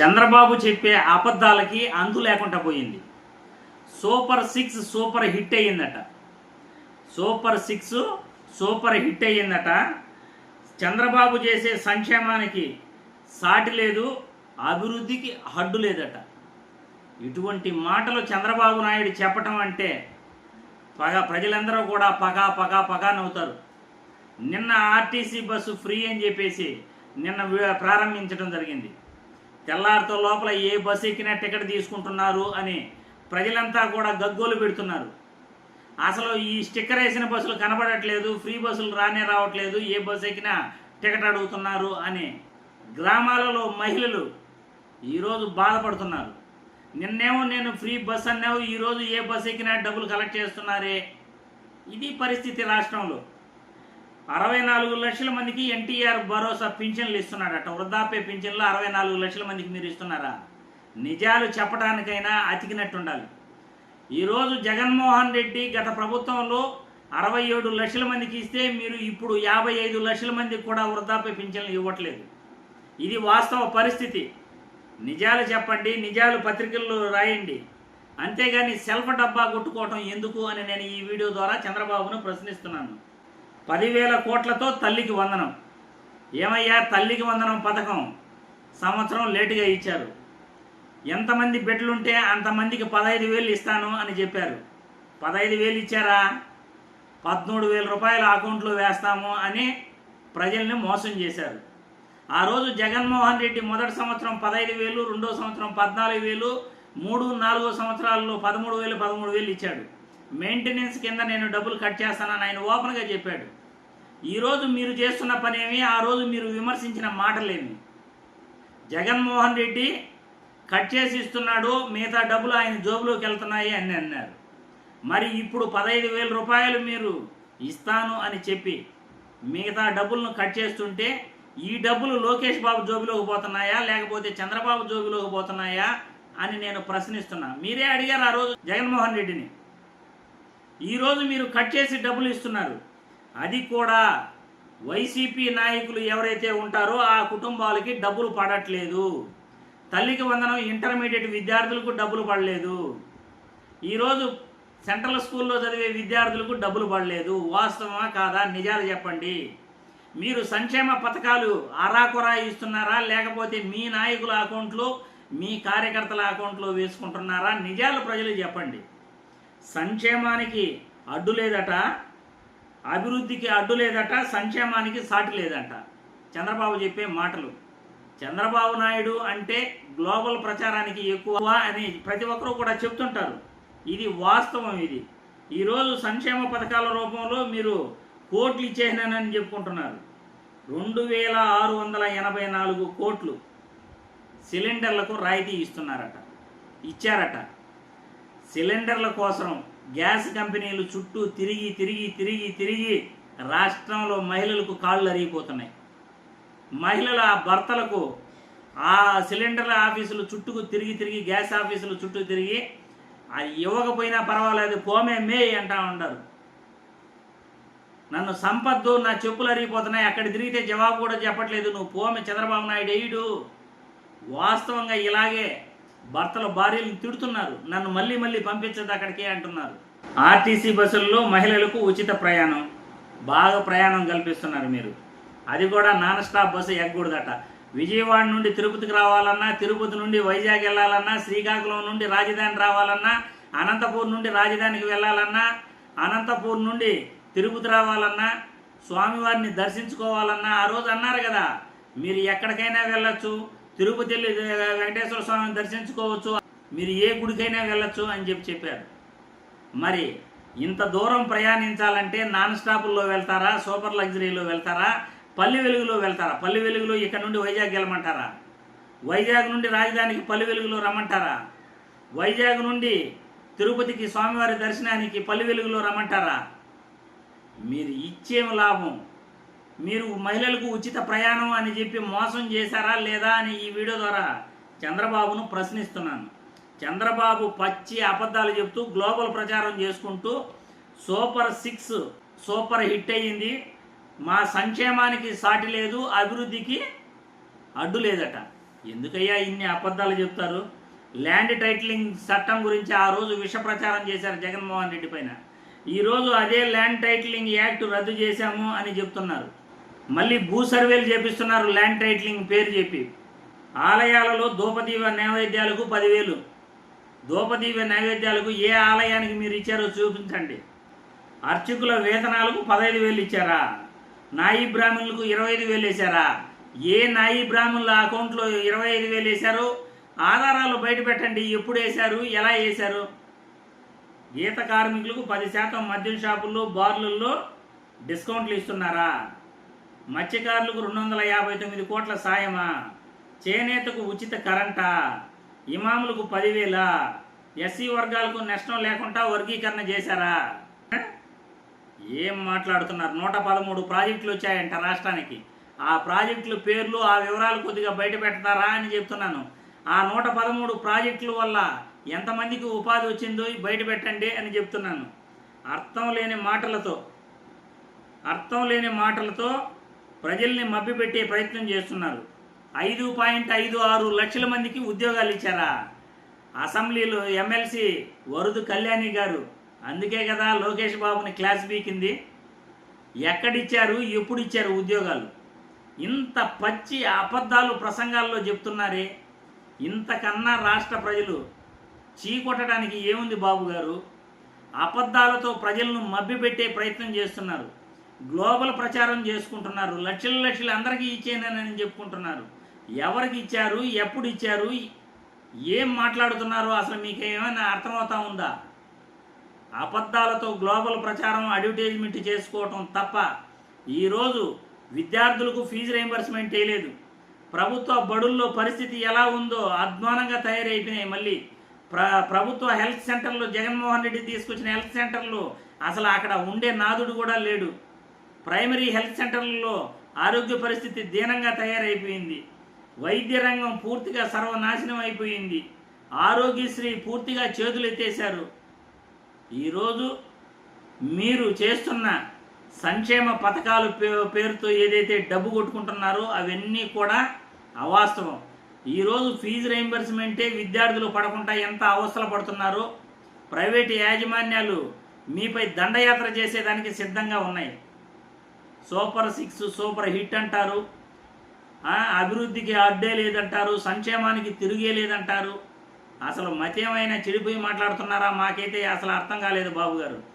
చంద్రబాబు చెప్పే అబద్ధాలకి అంతు లేకుండా పోయింది. సూపర్ సిక్స్ సూపర్ హిట్ అయ్యిందట. సూపర్ సిక్స్ సూపర్ హిట్ అయ్యిందట. చంద్రబాబు చేసే సంక్షేమానికి సాటి లేదు అభివృద్ధికి హడ్డు లేదట. ఇటువంటి మాటలు చంద్రబాబు నాయుడు చెప్పటం అంటే పగ ప్రజలందరూ కూడా పగా పగా పగా నవ్వుతారు. నిన్న ఆర్టీసీ బస్సు ఫ్రీ అని చెప్పేసి నిన్న వి- ప్రారంభించడం జరిగింది. తెల్లారితో లోపల ఏ బస్సు ఎక్కినా టికెట్ తీసుకుంటున్నారు అని ప్రజలంతా కూడా గగ్గోలు పెడుతున్నారు. అసలు ఈ స్టిక్కర్ వేసిన బస్సులు కనబడట్లేదు ఫ్రీ బస్సులు రానే రావట్లేదు ఏ బస్సు ఎక్కినా టికెట్ అడుగుతున్నారు అని గ్రామాలలో మహిళలు ఈరోజు బాధపడుతున్నారు. నిన్నేమో నేను ఫ్రీ బస్ అన్నావు ఈరోజు ఏ బస్ ఎక్కినా డబ్బులు కలెక్ట్ చేస్తున్నారే. ఇది పరిస్థితి రాష్ట్రంలో. అరవై నాలుగు లక్షల మందికి ఎన్టీఆర్ భరోసా పింఛన్లు ఇస్తున్నాడట. వృద్ధాప్య పింఛన్లు అరవై నాలుగు లక్షల మందికి మీరు ఇస్తున్నారా? నిజాలు చెప్పడానికైనా అతికినట్టుండాలి. ఈరోజు జగన్మోహన్ రెడ్డి గత ప్రభుత్వంలో అరవై ఏడు లక్షల మందికి ఇస్తే మీరు ఇప్పుడు యాభై ఐదు లక్షల మందికి కూడా వృద్ధాప్య పింఛన్లు ఇవ్వట్లేదు. ఇది వాస్తవ పరిస్థితి. నిజాలు చెప్పండి నిజాలు పత్రికల్లో రాయండి. అంతేగాని సెల్ఫ్ డబ్బా కొట్టుకోవటం ఎందుకు అని నేను ఈ వీడియో ద్వారా చంద్రబాబును ప్రశ్నిస్తున్నాను. పదివేల కోట్లతో తల్లికి వందనం. ఏమయ్యా తల్లికి వందనం పథకం? సంవత్సరం లేటుగా ఇచ్చారు. ఎంతమంది బెడ్లుంటే అంతమందికి పదహైదు వేలు ఇస్తాను అని చెప్పారు. పదహైదు వేలు ఇచ్చారా? పదమూడు వేల రూపాయలు అకౌంట్లో వేస్తాము అని ప్రజల్ని మోసం చేశారు. ఆ రోజు జగన్మోహన్ రెడ్డి మొదటి సంవత్సరం పదహైదు వేలు రెండో సంవత్సరం పద్నాలుగు వేలు మూడు నాలుగో సంవత్సరాల్లో పదమూడు వేలు పదమూడు వేలు ఇచ్చాడు. మెయింటెనెన్స్ కింద నేను డబ్బులు కట్ చేస్తానని ఆయన ఓపెన్గా చెప్పాడు. ఈరోజు మీరు చేస్తున్న పనేమి ఆ రోజు మీరు విమర్శించిన మాటలేమి? జగన్మోహన్ రెడ్డి కట్ చేసి ఇస్తున్నాడు మిగతా డబ్బులు ఆయన జోబులోకి వెళ్తున్నాయి అని అన్నారు. మరి ఇప్పుడు పదహైదు వేల రూపాయలు మీరు ఇస్తాను అని చెప్పి మిగతా డబ్బులను కట్ చేస్తుంటే ఈ డబ్బులు లోకేష్ బాబు జోబులోకి పోతున్నాయా లేకపోతే చంద్రబాబు జోబులోకి పోతున్నాయా అని నేను ప్రశ్నిస్తున్నా. మీరే అడిగారు ఆ రోజు జగన్మోహన్ రెడ్డిని. ఈరోజు మీరు కట్ చేసి డబ్బులు ఇస్తున్నారు. అది కూడా వైసీపీ నాయకులు ఎవరైతే ఉంటారో ఆ కుటుంబాలకి డబ్బులు పడట్లేదు. తల్లికి వందనం ఇంటర్మీడియట్ విద్యార్థులకు డబ్బులు పడలేదు. ఈరోజు సెంట్రల్ స్కూల్లో చదివే విద్యార్థులకు డబ్బులు పడలేదు. వాస్తవమా కాదా? నిజాలు చెప్పండి. మీరు సంక్షేమ పథకాలు ఆరాకొరా ఇస్తున్నారా? లేకపోతే మీ నాయకుల అకౌంట్లో మీ కార్యకర్తల అకౌంట్లో వేసుకుంటున్నారా? నిజాలు ప్రజలు చెప్పండి. సంక్షేమానికి అడ్డు లేదట అభివృద్ధికి అడ్డు లేదట సంక్షేమానికి సాటి లేదట. చంద్రబాబు చెప్పే మాటలు. చంద్రబాబు నాయుడు అంటే గ్లోబల్ ప్రచారానికి ఎక్కువ అని ప్రతి ఒక్కరూ కూడా చెప్తుంటారు. ఇది వాస్తవం ఇది. ఈరోజు సంక్షేమ పథకాల రూపంలో మీరు కోట్లు ఇచ్చేసినానని చెప్పుకుంటున్నారు. రెండు వేల ఆరు వందల ఎనభై నాలుగు కోట్లు సిలిండర్లకు రాయితీ ఇస్తున్నారట. ఇచ్చారట. సిలిండర్ల కోసం గ్యాస్ కంపెనీలు చుట్టూ తిరిగి తిరిగి తిరిగి తిరిగి రాష్ట్రంలో మహిళలకు కాళ్ళు అరిగిపోతున్నాయి. మహిళల భర్తలకు ఆ సిలిండర్ల ఆఫీసులు చుట్టూ తిరిగి తిరిగి గ్యాస్ ఆఫీసులు చుట్టూ తిరిగి అది ఇవ్వకపోయినా పర్వాలేదు పోమే మే అంటా ఉంటారు నన్ను సంపద్దు నా చెప్పులు అరిగిపోతున్నాయి అక్కడ తిరిగితే జవాబు కూడా చెప్పట్లేదు నువ్వు పోమే చంద్రబాబు నాయుడు వేయుడు వాస్తవంగా ఇలాగే భర్తలు భార్యలను తిడుతున్నారు. నన్ను మళ్ళీ మళ్ళీ పంపించదు అక్కడికే అంటున్నారు. ఆర్టీసీ బస్సుల్లో మహిళలకు ఉచిత ప్రయాణం. బాగా ప్రయాణం కల్పిస్తున్నారు మీరు. అది కూడా నాన్ స్టాప్ బస్సు ఎగ్గకూడదట విజయవాడ నుండి తిరుపతికి రావాలన్నా తిరుపతి నుండి వైజాగ్ వెళ్ళాలన్నా శ్రీకాకుళం నుండి రాజధాని రావాలన్నా అనంతపూర్ నుండి రాజధానికి వెళ్ళాలన్నా అనంతపూర్ నుండి తిరుపతి రావాలన్నా స్వామివారిని దర్శించుకోవాలన్నా ఆ రోజు అన్నారు కదా. మీరు ఎక్కడికైనా వెళ్ళొచ్చు. తిరుపతి వెళ్ళి వెంకటేశ్వర స్వామిని దర్శించుకోవచ్చు. మీరు ఏ గుడికైనా వెళ్ళొచ్చు అని చెప్పి చెప్పారు. మరి ఇంత దూరం ప్రయాణించాలంటే నాన్ స్టాపుల్లో వెళ్తారా సూపర్ లగ్జరీలో వెళ్తారా పల్లి వెలుగులో వెళ్తారా? పల్లి వెలుగులో ఇక్కడ నుండి వైజాగ్ వెళ్ళమంటారా? వైజాగ్ నుండి రాజధానికి పల్లి వెలుగులో రమ్మంటారా? వైజాగ్ నుండి తిరుపతికి స్వామివారి దర్శనానికి పల్లి వెలుగులో రమ్మంటారా? మీరు ఇచ్చేం లాభం? మీరు మహిళలకు ఉచిత ప్రయాణం అని చెప్పి మోసం చేశారా లేదా అని ఈ వీడియో ద్వారా చంద్రబాబును ప్రశ్నిస్తున్నాను. చంద్రబాబు పచ్చి అబద్ధాలు చెప్తూ గ్లోబల్ ప్రచారం చేసుకుంటూ సూపర్ సిక్స్ సూపర్ హిట్ అయ్యింది. మా సంక్షేమానికి సాటి లేదు అభివృద్ధికి అడ్డు లేదట. ఎందుకయ్యా ఇన్ని అబద్ధాలు చెప్తారు? ల్యాండ్ టైటిలింగ్ చట్టం గురించి ఆ రోజు విష ప్రచారం చేశారు జగన్మోహన్ రెడ్డి పైన. ఈరోజు అదే ల్యాండ్ టైటిలింగ్ యాక్ట్ రద్దు చేశాము అని చెప్తున్నారు. మళ్ళీ భూ సర్వేలు చేపిస్తున్నారు ల్యాండ్ టైటిలింగ్ పేరు చెప్పి. ఆలయాలలో దూపదీప నైవేద్యాలకు పదివేలు. దూపదీప నైవేద్యాలకు ఏ ఆలయానికి మీరు ఇచ్చారో చూపించండి. అర్చకుల వేతనాలకు పదహైదు వేలు ఇచ్చారా? నాయి బ్రాహ్మణులకు ఇరవై ఐదు వేలు వేశారా? ఏ నాయి బ్రాహ్మణుల అకౌంట్లో ఇరవై ఐదు వేలు వేశారో? ఆధారాలు బయట పెట్టండి ఎప్పుడు వేశారు ఎలా వేశారు? గీత కార్మికులకు పది శాతం మద్యం షాపుల్లో బార్లలో డిస్కౌంట్లు ఇస్తున్నారా? మత్స్యకారులకు రెండు వందల యాభై తొమ్మిది కోట్ల సాయమా? చేనేతకు ఉచిత కరెంటా? ఇమాములకు పదివేల? ఎస్సీ వర్గాలకు నష్టం లేకుండా వర్గీకరణ చేశారా? ఏం మాట్లాడుతున్నారు? నూట పదమూడు ప్రాజెక్టులు వచ్చాయంట రాష్ట్రానికి. ఆ ప్రాజెక్టుల పేర్లు ఆ వివరాలు కొద్దిగా బయట పెడతారా అని చెప్తున్నాను. ఆ నూట పదమూడు ప్రాజెక్టుల వల్ల ఎంతమందికి ఉపాధి వచ్చిందో బయట పెట్టండి అని చెప్తున్నాను. అర్థం లేని మాటలతో అర్థం లేని మాటలతో ప్రజల్ని మభ్యపెట్టే ప్రయత్నం చేస్తున్నారు. ఐదు పాయింట్ ఐదు ఆరు లక్షల మందికి ఉద్యోగాలు ఇచ్చారా? అసెంబ్లీలో ఎమ్మెల్సీ వరుదు కళ్యాణి గారు అందుకే కదా లోకేష్ బాబుని క్లాస్ బీకింది ఎక్కడిచ్చారు ఎప్పుడు ఇచ్చారు ఉద్యోగాలు? ఇంత పచ్చి అబద్ధాలు ప్రసంగాల్లో చెప్తున్నారే. ఇంతకన్నా రాష్ట్ర ప్రజలు చీకొట్టడానికి ఏముంది బాబు గారు? అబద్ధాలతో ప్రజలను మభ్యపెట్టే ప్రయత్నం చేస్తున్నారు. గ్లోబల్ ప్రచారం చేసుకుంటున్నారు. లక్షల లక్షలు అందరికీ ఇచ్చేనని చెప్పుకుంటున్నారు. ఎవరికి ఇచ్చారు? ఎప్పుడు ఇచ్చారు? ఏం మాట్లాడుతున్నారు అసలు మీకు ఏమైనా అర్థమవుతా ఉందా? అబద్ధాలతో గ్లోబల్ ప్రచారం అడ్వర్టైజ్మెంట్ చేసుకోవటం తప్ప ఈరోజు విద్యార్థులకు ఫీజు రీంబర్స్మెంట్ వేయలేదు ప్రభుత్వ బడుల్లో పరిస్థితి ఎలా ఉందో అధ్వానంగా తయారైపోయినాయి మళ్ళీ. ప్ర ప్రభుత్వ హెల్త్ సెంటర్లో జగన్మోహన్ రెడ్డి తీసుకొచ్చిన హెల్త్ సెంటర్లో అసలు అక్కడ ఉండే నాదుడు కూడా లేడు. ప్రైమరీ హెల్త్ సెంటర్లలో ఆరోగ్య పరిస్థితి దీనంగా తయారైపోయింది. వైద్య రంగం పూర్తిగా సర్వనాశనం అయిపోయింది. ఆరోగ్యశ్రీ పూర్తిగా చేతులు ఎత్తేశారు. ఈరోజు మీరు చేస్తున్న సంక్షేమ పథకాలు పే- పేరుతో ఏదైతే డబ్బు కొట్టుకుంటున్నారో అవన్నీ కూడా అవాస్తవం. ఈరోజు ఫీజు రీయింబర్స్మెంటే విద్యార్థులు పడకుండా ఎంత అవస్థలు పడుతున్నారో ప్రైవేటు యాజమాన్యాలు మీపై దండయాత్ర చేసేదానికి సిద్ధంగా ఉన్నాయి. సూపర్ సిక్స్ సూపర్ హిట్ అంటారు. అభివృద్ధికి అడ్డే లేదంటారు సంక్షేమానికి తిరిగే లేదంటారు. అసలు మతేమైనా చెడిపోయి మాట్లాడుతున్నారా? మాకైతే అసలు అర్థం కాలేదు బాబు గారు.